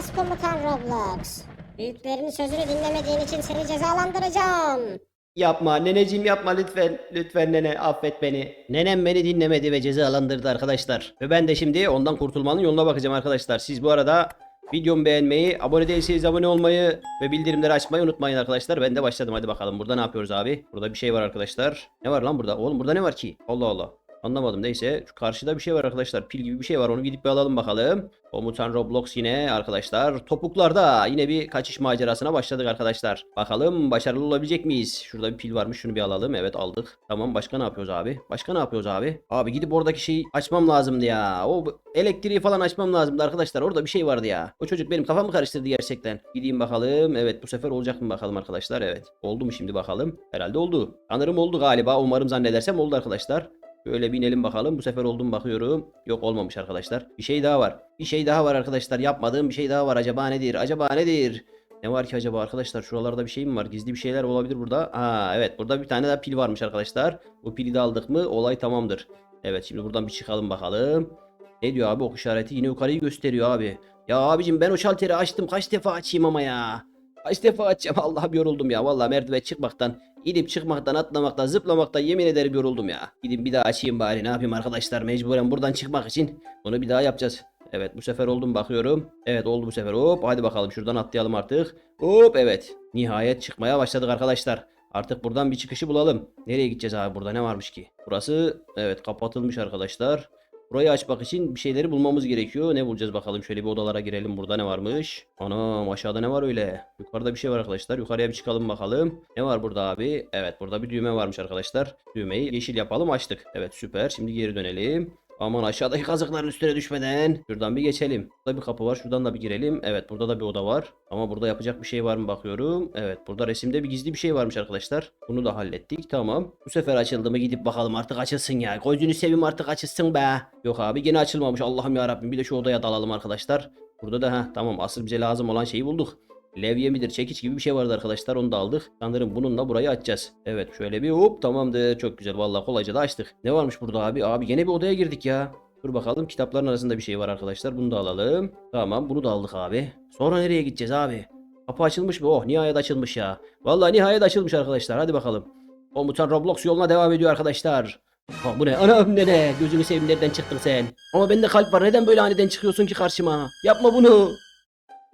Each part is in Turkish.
Olamaz komutan Roblox. Büyüklerinin sözünü dinlemediğin için seni cezalandıracağım. Yapma neneciğim yapma lütfen. Lütfen nene affet beni. Nenem beni dinlemedi ve cezalandırdı arkadaşlar. Ve ben de şimdi ondan kurtulmanın yoluna bakacağım arkadaşlar. Siz bu arada videomu beğenmeyi, abone değilseniz abone olmayı ve bildirimleri açmayı unutmayın arkadaşlar. Ben de başladım hadi bakalım. Burada ne yapıyoruz abi? Burada bir şey var arkadaşlar. Ne var lan burada? Oğlum burada ne var ki? Allah Allah. Anlamadım neyse. Şu karşıda bir şey var arkadaşlar. Pil gibi bir şey var. Onu gidip bir alalım bakalım. Komutan Roblox yine arkadaşlar. Topuklarda yine bir kaçış macerasına başladık arkadaşlar. Bakalım başarılı olabilecek miyiz? Şurada bir pil varmış. Şunu bir alalım. Evet aldık. Tamam başka ne yapıyoruz abi? Başka ne yapıyoruz abi? Abi gidip oradaki şeyi açmam lazımdı ya. O elektriği falan açmam lazımdı arkadaşlar. Orada bir şey vardı ya. O çocuk benim kafamı karıştırdı gerçekten. Gideyim bakalım. Evet bu sefer olacak mı bakalım arkadaşlar. Evet. Oldu mu şimdi bakalım? Herhalde oldu. Sanırım oldu galiba. Umarım zannedersem oldu arkadaşlar. Böyle binelim bakalım. Bu sefer oldu mu bakıyorum. Yok olmamış arkadaşlar. Bir şey daha var. Bir şey daha var arkadaşlar. Yapmadığım bir şey daha var. Acaba nedir? Acaba nedir? Ne var ki acaba arkadaşlar? Şuralarda bir şey mi var? Gizli bir şeyler olabilir burada. Ha evet. Burada bir tane daha pil varmış arkadaşlar. Bu pili de aldık mı olay tamamdır. Evet şimdi buradan bir çıkalım bakalım. Ne diyor abi? Ok işareti yine yukarıyı gösteriyor abi. Ya abicim ben o şalteri açtım. Kaç defa açayım ama ya. Kaç defa açacağım? Allah'ım yoruldum ya. Vallahi merdiven çıkmaktan, inip çıkmaktan, atlamaktan, zıplamaktan yemin ederim yoruldum ya. Gidin bir daha açayım bari. Ne yapayım arkadaşlar? Mecburen buradan çıkmak için onu bir daha yapacağız. Evet bu sefer oldu mu bakıyorum. Evet oldu bu sefer. Hop hadi bakalım şuradan atlayalım artık. Hop evet. Nihayet çıkmaya başladık arkadaşlar. Artık buradan bir çıkışı bulalım. Nereye gideceğiz abi burada ne varmış ki? Burası evet kapatılmış arkadaşlar. Burayı açmak için bir şeyleri bulmamız gerekiyor. Ne bulacağız bakalım. Şöyle bir odalara girelim. Burada ne varmış? Anam aşağıda ne var öyle? Yukarıda bir şey var arkadaşlar. Yukarıya bir çıkalım bakalım. Ne var burada abi? Evet burada bir düğme varmış arkadaşlar. Düğmeyi yeşil yapalım açtık. Evet süper. Şimdi geri dönelim. Aman aşağıdaki kazıkların üstüne düşmeden. Şuradan bir geçelim. Burada bir kapı var. Şuradan da bir girelim. Evet burada da bir oda var. Ama burada yapacak bir şey var mı bakıyorum. Evet burada resimde bir gizli bir şey varmış arkadaşlar. Bunu da hallettik. Tamam. Bu sefer açıldı mı gidip bakalım artık açılsın ya. Gözünü seveyim artık açılsın be. Yok abi gene açılmamış. Allah'ım ya Rabbim. Bir de şu odaya dalalım arkadaşlar. Burada da ha tamam asıl bize lazım olan şeyi bulduk. Levye midir çekiç gibi bir şey vardı arkadaşlar onu da aldık. Sanırım bununla burayı açacağız. Evet şöyle bir hop tamamdır çok güzel vallahi kolayca da açtık. Ne varmış burada abi? Abi gene bir odaya girdik ya. Dur bakalım kitapların arasında bir şey var arkadaşlar bunu da alalım. Tamam bunu da aldık abi. Sonra nereye gideceğiz abi? Kapı açılmış mı? Oh nihayet açılmış ya. Vallahi nihayet açılmış arkadaşlar hadi bakalım. Komutan Roblox yoluna devam ediyor arkadaşlar. Ha, bu ne? Anam ne ne? Gözünü seveyim nereden çıktın sen? Ama bende kalp var. Neden böyle aniden çıkıyorsun ki karşıma? Yapma bunu.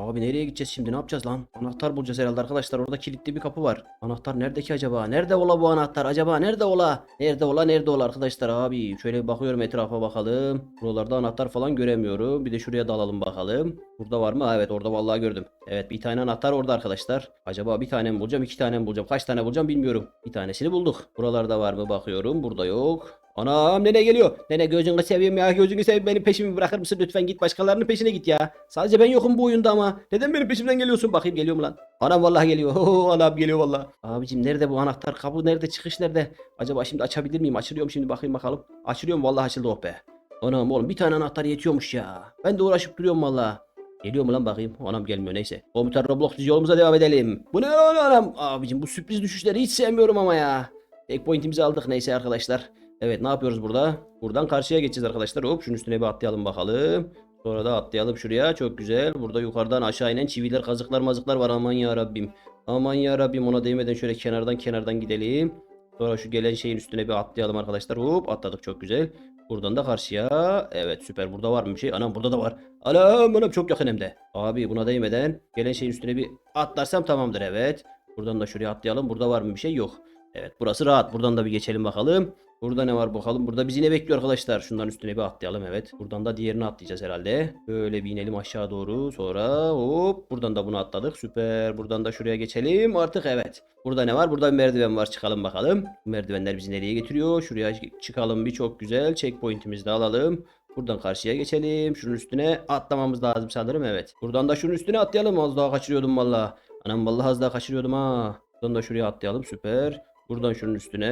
Abi nereye gideceğiz şimdi? Ne yapacağız lan? Anahtar bulacağız herhalde arkadaşlar. Orada kilitli bir kapı var. Anahtar nerede ki acaba? Nerede ola bu anahtar? Acaba nerede ola? Nerede ola? Nerede ola arkadaşlar abi? Şöyle bakıyorum etrafa bakalım. Buralarda anahtar falan göremiyorum. Bir de şuraya dalalım bakalım. Burada var mı? Evet orada vallahi gördüm. Evet bir tane anahtar orada arkadaşlar. Acaba bir tane mi bulacağım? iki tane mi bulacağım? Kaç tane bulacağım bilmiyorum. Bir tanesini bulduk. Buralarda var mı bakıyorum. Burada yok. Anam nene geliyor. Nene gözünü seveyim ya. Gözünü seveyim benim peşimi bırakır mısın lütfen git başkalarının peşine git ya. Sadece ben yokum bu oyunda ama. Neden benim peşimden geliyorsun? Bakayım geliyor mu lan? Anam vallahi geliyor. Ho, anam geliyor vallahi. Abicim nerede bu anahtar? Kapı nerede? Çıkış nerede? Acaba şimdi açabilir miyim? Açılıyorum şimdi bakayım bakalım. Açılıyorum vallahi açıldı oh be. Anam oğlum bir tane anahtar yetiyormuş ya. Ben de uğraşıp duruyorum vallahi. Geliyor mu lan bakayım? Anam gelmiyor neyse. Komutan Roblox biz yolumuza devam edelim. Bu ne lan anam? Abicim bu sürpriz düşüşleri hiç sevmiyorum ama ya. Tek pointimizi aldık neyse arkadaşlar. Evet ne yapıyoruz burada? Buradan karşıya geçeceğiz arkadaşlar. Hop şunun üstüne bir atlayalım bakalım. Sonra da atlayalım şuraya. Çok güzel. Burada yukarıdan aşağı inen çiviler, kazıklar, mazıklar var. Aman ya Rabbim. Aman ya Rabbim ona değmeden şöyle kenardan kenardan gidelim. Sonra şu gelen şeyin üstüne bir atlayalım arkadaşlar. Hop atladık çok güzel. Buradan da karşıya. Evet süper. Burada var mı bir şey? Anam burada da var. Anam anam çok yakın hem de. Abi buna değmeden gelen şeyin üstüne bir atlarsam tamamdır evet. Buradan da şuraya atlayalım. Burada var mı bir şey? Yok. Evet burası rahat. Buradan da bir geçelim bakalım. Burada ne var bakalım. Burada bizi ne bekliyor arkadaşlar? Şunların üstüne bir atlayalım evet. Buradan da diğerini atlayacağız herhalde. Böyle bir inelim aşağı doğru. Sonra hop buradan da bunu atladık. Süper. Buradan da şuraya geçelim. Artık evet. Burada ne var? Burada bir merdiven var. Çıkalım bakalım. Bu merdivenler bizi nereye getiriyor? Şuraya çıkalım bir çok güzel. Checkpoint'imizi de alalım. Buradan karşıya geçelim. Şunun üstüne atlamamız lazım sanırım evet. Buradan da şunun üstüne atlayalım. Az daha kaçırıyordum valla. Anam vallahi az daha kaçırıyordum ha. Buradan da şuraya atlayalım. Süper. Buradan şunun üstüne.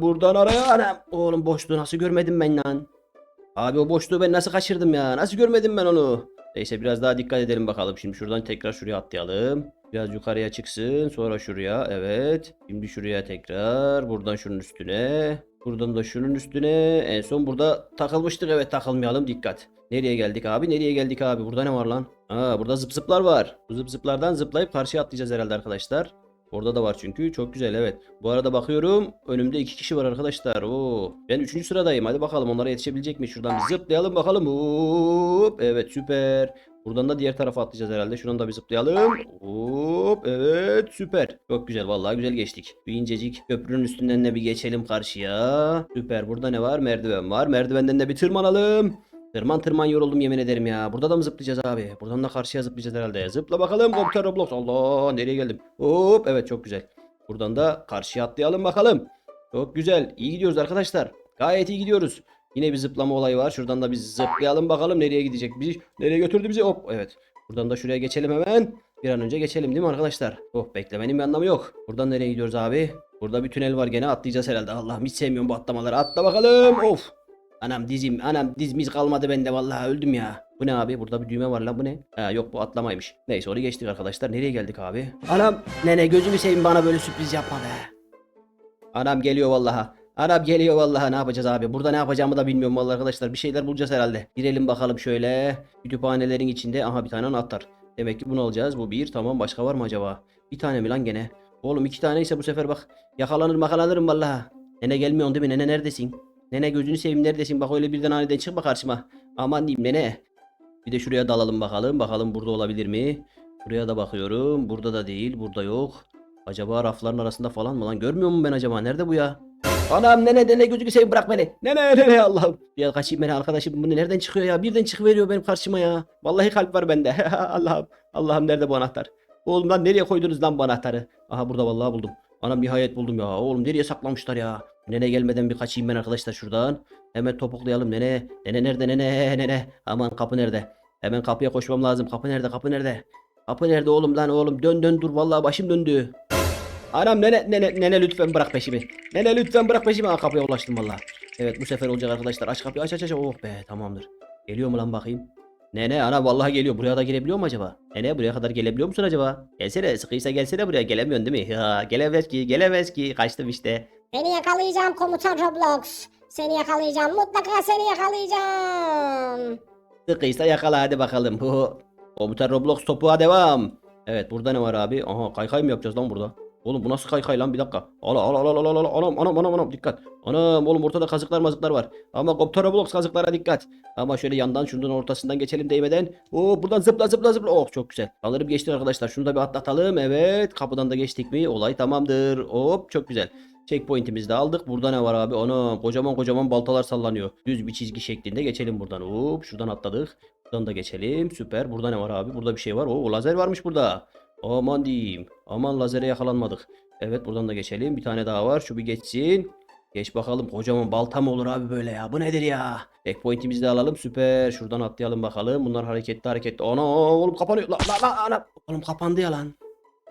Buradan araya. Anam. Oğlum boşluğu nasıl görmedim ben lan. Abi o boşluğu ben nasıl kaçırdım ya? Nasıl görmedim ben onu? Neyse biraz daha dikkat edelim bakalım. Şimdi şuradan tekrar şuraya atlayalım. Biraz yukarıya çıksın. Sonra şuraya. Evet. Şimdi şuraya tekrar. Buradan şunun üstüne. Buradan da şunun üstüne en son burada takılmıştık evet takılmayalım dikkat. Nereye geldik abi? Nereye geldik abi? Burada ne var lan? Aa burada zıp zıplar var. Bu zıp zıplardan zıplayıp karşıya atlayacağız herhalde arkadaşlar. Orada da var çünkü. Çok güzel evet. Bu arada bakıyorum. Önümde iki kişi var arkadaşlar. Oo. Ben üçüncü sıradayım. Hadi bakalım onlara yetişebilecek mi? Şuradan bir zıplayalım bakalım. Hop. Evet süper. Buradan da diğer tarafa atlayacağız herhalde. Şuradan da bir zıplayalım. Hop. Evet süper. Çok güzel. Vallahi güzel geçtik. Bir incecik köprünün üstünden de bir geçelim karşıya. Süper. Burada ne var? Merdiven var. Merdivenden de bir tırmanalım. Tırman tırman yoruldum yemin ederim ya. Burada da mı zıplayacağız abi? Buradan da karşıya zıplayacağız herhalde. Zıpla bakalım Komutan Roblox. Allah nereye geldim? Hop evet çok güzel. Buradan da karşıya atlayalım bakalım. Çok güzel. İyi gidiyoruz arkadaşlar. Gayet iyi gidiyoruz. Yine bir zıplama olayı var. Şuradan da bir zıplayalım bakalım nereye gidecek. Bizi nereye götürdü bizi? Hop evet. Buradan da şuraya geçelim hemen. Bir an önce geçelim değil mi arkadaşlar? Oh beklemenin bir anlamı yok. Buradan nereye gidiyoruz abi? Burada bir tünel var gene atlayacağız herhalde. Allah'ım hiç sevmiyorum bu atlamaları. Atla bakalım. Of. Anam dizim, anam dizimiz kalmadı bende vallahi öldüm ya. Bu ne abi? Burada bir düğme var lan bu ne? Ha yok bu atlamaymış. Neyse onu geçtik arkadaşlar. Nereye geldik abi? Anam nene gözümü seveyim bana böyle sürpriz yapma be. Anam geliyor vallaha. Anam geliyor vallaha ne yapacağız abi? Burada ne yapacağımı da bilmiyorum vallahi arkadaşlar. Bir şeyler bulacağız herhalde. Girelim bakalım şöyle. Kütüphanelerin içinde aha bir tane anahtar. Demek ki bunu alacağız. Bu bir. Tamam başka var mı acaba? Bir tane mi lan gene? Oğlum iki taneyse bu sefer bak. Yakalanır makalanırım vallahi. Nene gelmiyorsun değil mi? Nene neredesin? Nene gözünü seveyim neredesin? Bak öyle birden aniden çıkma karşıma. Aman diyeyim nene. Bir de şuraya dalalım bakalım. Bakalım burada olabilir mi? Buraya da bakıyorum. Burada da değil. Burada yok. Acaba rafların arasında falan mı lan? Görmüyor mu ben acaba? Nerede bu ya? Anam nene nene gözünü seveyim bırak beni. Nene nene Allah'ım. Ya kaçayım beni arkadaşım. Bu nereden çıkıyor ya? Birden çıkıveriyor benim karşıma ya. Vallahi kalp var bende. Allah'ım. Allah'ım nerede bu anahtar? Oğlum lan nereye koydunuz lan bu anahtarı? Aha burada vallahi buldum. Anam nihayet buldum ya. Oğlum nereye saklamışlar ya? Nene gelmeden bir kaçayım ben arkadaşlar şuradan. Hemen topuklayalım nene. Nene nerede nene nene. Aman kapı nerede? Hemen kapıya koşmam lazım. Kapı nerede kapı nerede? Kapı nerede oğlum lan oğlum dön dön dur vallahi başım döndü. Anam nene nene nene lütfen bırak peşimi. Nene lütfen bırak peşimi. Aa, kapıya ulaştım vallahi. Evet bu sefer olacak arkadaşlar. Aç kapıyı aç aç aç. Oh be tamamdır. Geliyor mu lan bakayım? Nene ana vallahi geliyor. Buraya da gelebiliyor mu acaba? Nene buraya kadar gelebiliyor musun acaba? Gelsene sıkıysa gelsene buraya. Gelemiyorsun değil mi? Ya gelemez ki gelemez ki. Kaçtım işte. Seni yakalayacağım komutan Roblox. Seni yakalayacağım. Mutlaka seni yakalayacağım. Sıkıysa yakala hadi bakalım. Komutan Roblox topuğa devam. Evet burada ne var abi? Aha kaykay mı yapacağız lan burada? Oğlum bu nasıl kaykay lan bir dakika. Ala ala ala ala ala anam anam anam anam dikkat. Anam oğlum ortada kazıklar mazıklar var. Ama Komutan Roblox kazıklara dikkat. Ama şöyle yandan şundan ortasından geçelim değmeden. Oo buradan zıpla zıpla zıpla. Oh çok güzel. Sanırım geçtik arkadaşlar. Şunu da bir atlatalım. Evet kapıdan da geçtik mi? Olay tamamdır. Hop çok güzel. Checkpoint'imizi de aldık. Burada ne var abi? Ana kocaman kocaman baltalar sallanıyor. Düz bir çizgi şeklinde geçelim buradan. Hop şuradan atladık. Buradan da geçelim. Süper. Burada ne var abi? Burada bir şey var. Oo lazer varmış burada. Aman diyeyim. Aman lazere yakalanmadık. Evet buradan da geçelim. Bir tane daha var. Şu bir geçsin. Geç bakalım. Kocaman balta mı olur abi böyle ya? Bu nedir ya? Checkpoint'imizi de alalım. Süper. Şuradan atlayalım bakalım. Bunlar hareketli hareketli. Ana oğlum kapanıyor. La, la, la. Oğlum kapandı ya lan.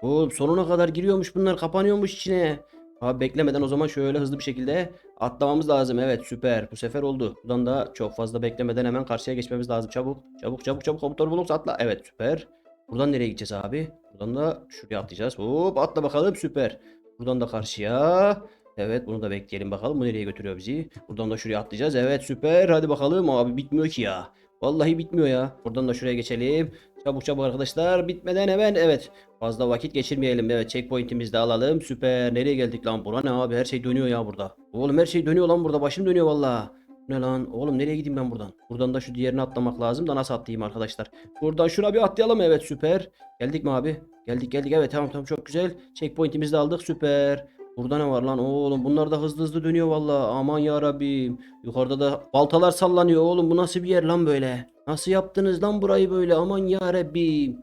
Oğlum sonuna kadar giriyormuş bunlar. Kapanıyormuş içine. Abi beklemeden o zaman şöyle hızlı bir şekilde atlamamız lazım. Evet süper. Bu sefer oldu. Buradan da çok fazla beklemeden hemen karşıya geçmemiz lazım. Çabuk. Çabuk çabuk çabuk. Komutanı bulursa atla. Evet süper. Buradan nereye gideceğiz abi? Buradan da şuraya atlayacağız. Hop atla bakalım süper. Buradan da karşıya. Evet bunu da bekleyelim bakalım. Bu nereye götürüyor bizi? Buradan da şuraya atlayacağız. Evet süper. Hadi bakalım. Abi bitmiyor ki ya. Vallahi bitmiyor ya. Buradan da şuraya geçelim. Çabuk çabuk arkadaşlar. Bitmeden hemen evet. Fazla vakit geçirmeyelim. Evet checkpoint'imizi de alalım. Süper. Nereye geldik lan? Bura ne abi? Her şey dönüyor ya burada. Oğlum her şey dönüyor lan burada. Başım dönüyor vallahi. Ne lan? Oğlum nereye gideyim ben buradan? Buradan da şu diğerini atlamak lazım da nasıl atlayayım arkadaşlar? Buradan şuna bir atlayalım. Evet süper. Geldik mi abi? Geldik geldik. Evet tamam tamam çok güzel. Checkpoint'imizi de aldık. Süper. Burada ne var lan? Oğlum bunlar da hızlı hızlı dönüyor vallahi. Aman ya Rabbim. Yukarıda da baltalar sallanıyor oğlum. Bu nasıl bir yer lan böyle? Nasıl yaptınız lan burayı böyle? Aman ya Rabbim.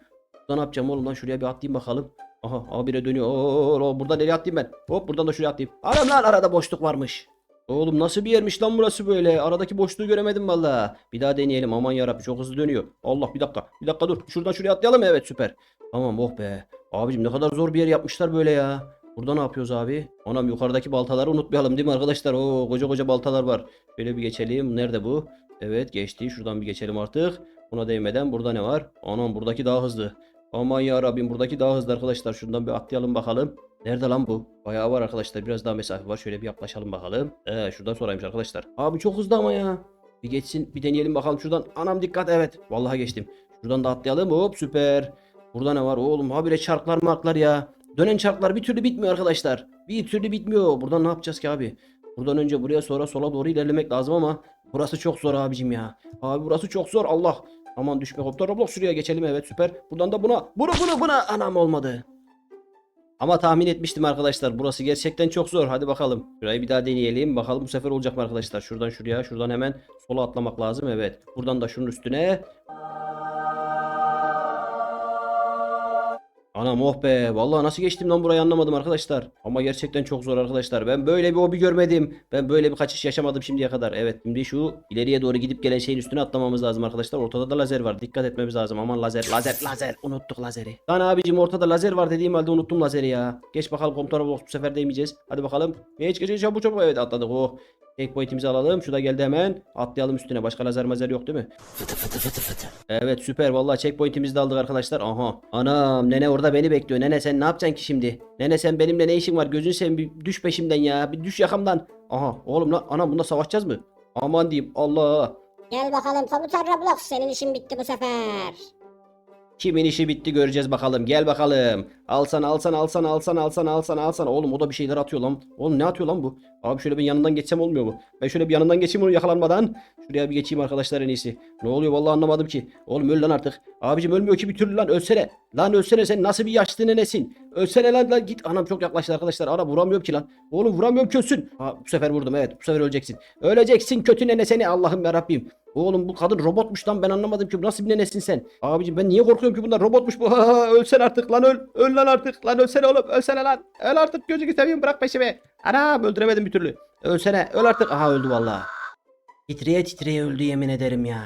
Ne yapacağım oğlum lan? Şuraya bir atlayayım bakalım. Aha abire dönüyor. Oo, oo, buradan nereye atlayayım ben? Hop buradan da şuraya atlayayım. Anam lan arada boşluk varmış. Oğlum nasıl bir yermiş lan burası böyle? Aradaki boşluğu göremedim valla. Bir daha deneyelim. Aman yarabbi çok hızlı dönüyor. Allah bir dakika. Bir dakika dur. Şuradan şuraya atlayalım. Evet süper. Tamam oh be. Abicim ne kadar zor bir yer yapmışlar böyle ya. Burada ne yapıyoruz abi? Anam yukarıdaki baltaları unutmayalım değil mi arkadaşlar? Oo koca koca baltalar var. Şöyle bir geçelim. Nerede bu? Evet geçti. Şuradan bir geçelim artık. Buna değmeden burada ne var? Anam buradaki daha hızlı. Aman ya Rabbim buradaki daha hızlı arkadaşlar. Şuradan bir atlayalım bakalım. Nerede lan bu? Bayağı var arkadaşlar. Biraz daha mesafe var. Şöyle bir yaklaşalım bakalım. Ee, şuradan sonraymış arkadaşlar. Abi çok hızlı ama ya. Bir geçsin bir deneyelim bakalım şuradan. Anam dikkat evet. Vallahi geçtim. Şuradan da atlayalım. Hop süper. Burada ne var oğlum? Habire çarklar marklar ya. Dönen çarklar bir türlü bitmiyor arkadaşlar. Bir türlü bitmiyor. Buradan ne yapacağız ki abi? Buradan önce buraya sonra sola doğru ilerlemek lazım ama burası çok zor abicim ya. Abi burası çok zor Allah. Aman düşme kopter Roblox şuraya geçelim evet süper. Buradan da buna buna buna buna anam olmadı. Ama tahmin etmiştim arkadaşlar. Burası gerçekten çok zor. Hadi bakalım. Şurayı bir daha deneyelim. Bakalım bu sefer olacak mı arkadaşlar? Şuradan şuraya, şuradan hemen sola atlamak lazım. Evet. Buradan da şunun üstüne. Anam oh be. Vallahi nasıl geçtim lan burayı anlamadım arkadaşlar. Ama gerçekten çok zor arkadaşlar. Ben böyle bir hobi görmedim. Ben böyle bir kaçış yaşamadım şimdiye kadar. Evet şimdi şu ileriye doğru gidip gelen şeyin üstüne atlamamız lazım arkadaşlar. Ortada da lazer var. Dikkat etmemiz lazım. Aman lazer lazer lazer. Unuttuk lazeri. Lan abicim ortada lazer var dediğim halde unuttum lazeri ya. Geç bakalım komutanım bu sefer değmeyeceğiz. Hadi bakalım. Geç geç geç çabuk çabuk. Evet atladık. Oh. Checkpoint'imizi alalım. Şu da geldi hemen. Atlayalım üstüne. Başka lazer mazer yok değil mi? Fıtı fıtı fıtı fıtı. Evet süper. Vallahi checkpoint'imizi de aldık arkadaşlar. Aha. Anam nene orada beni bekliyor. Nene sen ne yapacaksın ki şimdi? Nene sen benimle ne işin var? Gözün sen bir düş peşimden ya. Bir düş yakamdan. Aha oğlum lan anam bunda savaşacağız mı? Aman diyeyim Allah. Gel bakalım komutan Roblox senin işin bitti bu sefer. Kimin işi bitti göreceğiz bakalım. Gel bakalım. Alsan alsan alsan alsan alsan alsan alsan. Oğlum o da bir şeyler atıyor lan. Oğlum ne atıyor lan bu? Abi şöyle bir yanından geçsem olmuyor mu? Ben şöyle bir yanından geçeyim onu yakalanmadan. Şuraya bir geçeyim arkadaşlar en iyisi. Ne oluyor vallahi anlamadım ki. Oğlum öl lan artık. Abicim ölmüyor ki bir türlü lan ölsene. Lan ölsene sen nasıl bir yaşlı nenesin? Ölsene lan lan git. Anam çok yaklaştı arkadaşlar. Ana vuramıyorum ki lan. Oğlum vuramıyorum ki ölsün. Ha, bu sefer vurdum evet. Bu sefer öleceksin. Öleceksin kötü nene seni Allah'ım yarabbim. Oğlum bu kadın robotmuş lan ben anlamadım ki nasıl bir nenesin sen? Abicim ben niye korkuyorum ki bunlar robotmuş bu. ölsen artık lan öl. Öl lan artık. Lan ölsene oğlum. Ölsene lan. Öl artık gözünü seveyim bırak peşimi. Anam öldüremedim bir türlü. Ölsene. Öl artık. Aha öldü vallahi. Titreye titreye öldü yemin ederim ya.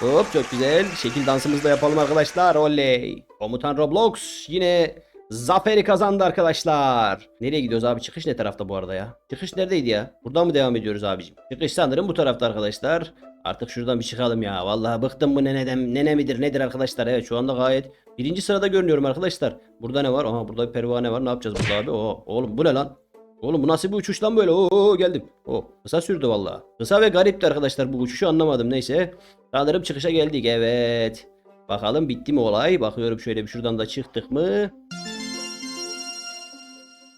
Hop çok güzel. Şekil dansımızı da yapalım arkadaşlar. Oley. Komutan Roblox yine zaferi kazandı arkadaşlar. Nereye gidiyoruz abi? Çıkış ne tarafta bu arada ya? Çıkış neredeydi ya? Buradan mı devam ediyoruz abicim? Çıkış sanırım bu tarafta arkadaşlar. Artık şuradan bir çıkalım ya. Vallahi bıktım bu neneden. Nene midir nedir arkadaşlar? Evet şu anda gayet birinci sırada görünüyorum arkadaşlar. Burada ne var? Aha burada bir pervane var. Ne yapacağız burada abi? Oo, oğlum bu ne lan? Oğlum bu nasıl bir uçuş lan böyle? Oo geldim. Oo kısa sürdü vallahi. Kısa ve garipti arkadaşlar bu uçuşu anlamadım. Neyse. Sanırım çıkışa geldik. Evet. Bakalım bitti mi olay? Bakıyorum şöyle bir şuradan da çıktık mı?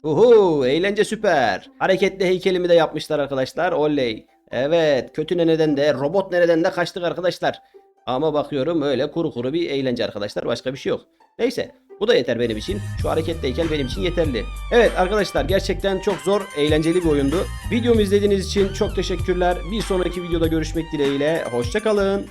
Uhu eğlence süper. Hareketli heykelimi de yapmışlar arkadaşlar. Oley. Evet kötü neneden de robot nereden de kaçtık arkadaşlar. Ama bakıyorum öyle kuru kuru bir eğlence arkadaşlar. Başka bir şey yok. Neyse bu da yeter benim için. Şu hareketli heykel benim için yeterli. Evet arkadaşlar gerçekten çok zor, eğlenceli bir oyundu. Videomu izlediğiniz için çok teşekkürler. Bir sonraki videoda görüşmek dileğiyle. Hoşçakalın.